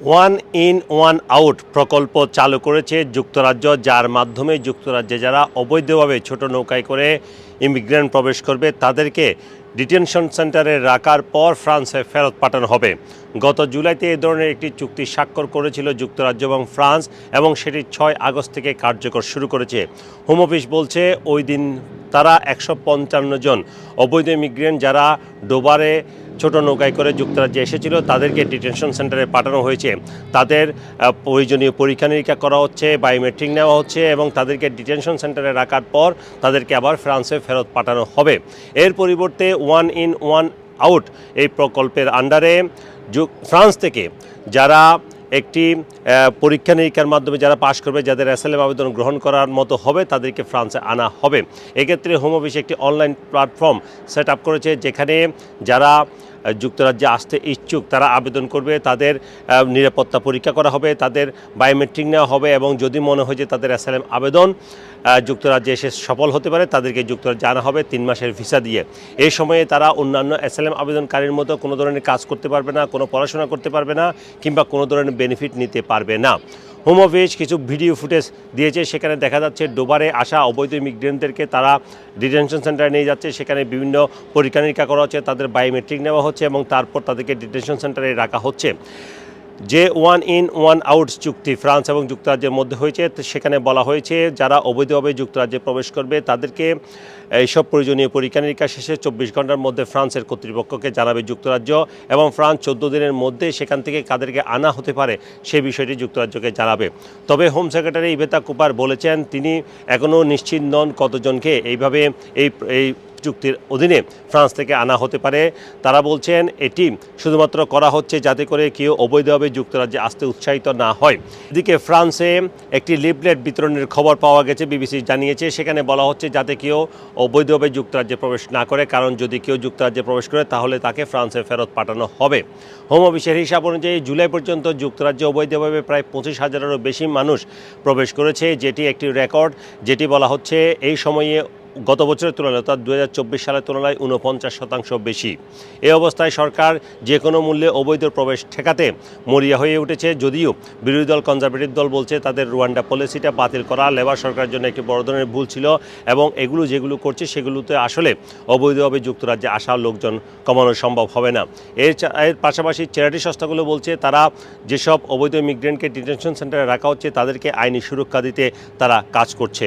One in one out প্রকল্প চালু করেছে যুক্তরাজ্য, যার মাধ্যমে যুক্তরাজ্যে যারা অবৈধভাবে ছোট নৌকায় করে ইমিগ্রেন্ট প্রবেশ করবে, তাদেরকে ডিটেনশন সেন্টারে রাখার পর ফ্রান্সে ফেরত পাঠানো হবে। গত জুলাইতে এ ধরনের একটি চুক্তি স্বাক্ষর করেছিল যুক্তরাজ্য এবং ফ্রান্স এবং সেটি ছয় আগস্ট থেকে কার্যকর শুরু করেছে। হোম অফিস বলছে, ওই দিন তারা একশো পঞ্চান্ন জন অবৈধ ইমিগ্রেন্ট যারা ডোবারে ছোট নৌকায় করে যুক্তরাজ্যে এসেছিল। তাদেরকে ডিটেনশন সেন্টারে পাঠানো হয়েছে। তাদের প্রয়োজনীয় পরীক্ষা নিরীক্ষা করা হচ্ছে, বায়োমেট্রিক নেওয়া হচ্ছে এবং তাদেরকে ডিটেনশন সেন্টারে রাখার পর তাদেরকে আবার ফ্রান্সে ফেরত পাঠানো হবে। এর পরিবর্তে ওয়ান ইন, ওয়ান আউট এই প্রকল্পের আন্ডারে ফ্রান্স থেকে যারা একটি পরীক্ষা নিরীক্ষার মাধ্যমে যারা পাশ করবে, যাদের এস আবেদন গ্রহণ করার মতো হবে, তাদেরকে ফ্রান্সে আনা হবে। এক্ষেত্রে হোম অফিস একটি অনলাইন প্ল্যাটফর্ম সেট আপ করেছে, যেখানে যারা যুক্তরাজ্যে আসতে ইচ্ছুক তারা আবেদন করবে, তাদের নিরাপত্তা পরীক্ষা করা হবে, তাদের বায়োমেট্রিক নেওয়া হবে এবং যদি মনে হয় যে তাদের অ্যাসাইলাম আবেদন যুক্তরাজ্যে এসে সফল হতে পারে, তাদেরকে যুক্তরাজ্যে আনা হবে তিন মাসের ভিসা দিয়ে। এই সময়ে তারা অন্যান্য অ্যাসাইলাম আবেদনকারীর মতো কোনো ধরনের কাজ করতে পারবে না, কোনো পড়াশোনা করতে পারবে না, কিংবা কোনো ধরনের বেনিফিট নিতে পারবে না। হোম অফিস কিছু ভিডিও ফুটেজ দিয়েছে, সেখানে দেখা যাচ্ছে ডোবারে আসা অবৈধ ইমিগ্রেন্টদেরকে তারা ডিটেনশন সেন্টারে নিয়ে যাচ্ছে। সেখানে বিভিন্ন পরীক্ষা নিরীক্ষা করা হচ্ছে, তাদের বায়োমেট্রিক নেওয়া হচ্ছে এবং তারপর তাদেরকে ডিটেনশন সেন্টারে রাখা হচ্ছে। যে ওয়ান ইন, ওয়ান আউট চুক্তি ফ্রান্স এবং যুক্তরাজ্যের মধ্যে হয়েছে। সেখানে বলা হয়েছে, যারা অবৈধভাবে যুক্তরাজ্যে প্রবেশ করবে, তাদেরকে এইসব প্রয়োজনীয় পরীক্ষা নিরীক্ষা শেষে চব্বিশ ঘণ্টার মধ্যে ফ্রান্সের কর্তৃপক্ষকে জানাবে যুক্তরাজ্য এবং ফ্রান্স চোদ্দ দিনের মধ্যে সেখান থেকে কাদেরকে আনা হতে পারে সে বিষয়টি যুক্তরাজ্যকে জানাবে। তবে হোম সেক্রেটারি ইভেতা কুপার বলেছেন, তিনি এখনও নিশ্চিত নন কতজনকে। এইভাবে এই এই চুক্তির অধীনে ফ্রান্স থেকে আনা হতে পারে। তারা বলছেন, এটি শুধুমাত্র করা হচ্ছে যাতে করে কেউ অবৈধভাবে যুক্তরাজ্যে আসতে উৎসাহিত না হয়। এদিকে ফ্রান্সে একটি লিফলেট বিতরণের খবর পাওয়া গেছে, বিবিসি জানিয়েছে। সেখানে বলা হচ্ছে, যাতে কেউ অবৈধভাবে যুক্তরাজ্যে প্রবেশ না করে। কারণ যদি কেউ যুক্তরাজ্যে প্রবেশ করে, তাহলে তাকে ফ্রান্সে ফেরত পাঠানো হবে। হোম অফিসের হিসাব অনুযায়ী, জুলাই পর্যন্ত যুক্তরাজ্যে অবৈধভাবে প্রায় পঁচিশ হাজারেরও বেশি মানুষ প্রবেশ করেছে, যেটি একটি রেকর্ড, যেটি বলা হচ্ছে, এই সময়ে গত বছরের তুলনায়, অর্থাৎ দু সালের তুলনায় উনপঞ্চাশ শতাংশ বেশি। এ অবস্থায় সরকার যে কোনো মূল্যে অবৈধ প্রবেশ ঠেকাতে মরিয়া হয়ে উঠেছে। যদিও বিরোধী দল কনজারভেটিভ দল বলছে তাদের রুয়ান্ডা পলিসিটা বাতিল করা লেবার সরকারের জন্য একটি বড় ধরনের ভুল ছিল এবং এগুলো যেগুলো করছে সেগুলোতে আসলে অবৈধভাবে যুক্তরাজ্যে আসা লোকজন কমানো সম্ভব হবে না। এর এর পাশাপাশি চ্যারিটি সংস্থাগুলো বলছে তারা যেসব অবৈধ ইমিগ্রেন্টকে ডিটেনশন সেন্টারে রাখা হচ্ছে তাদেরকে আইনি সুরক্ষা দিতে তারা কাজ করছে।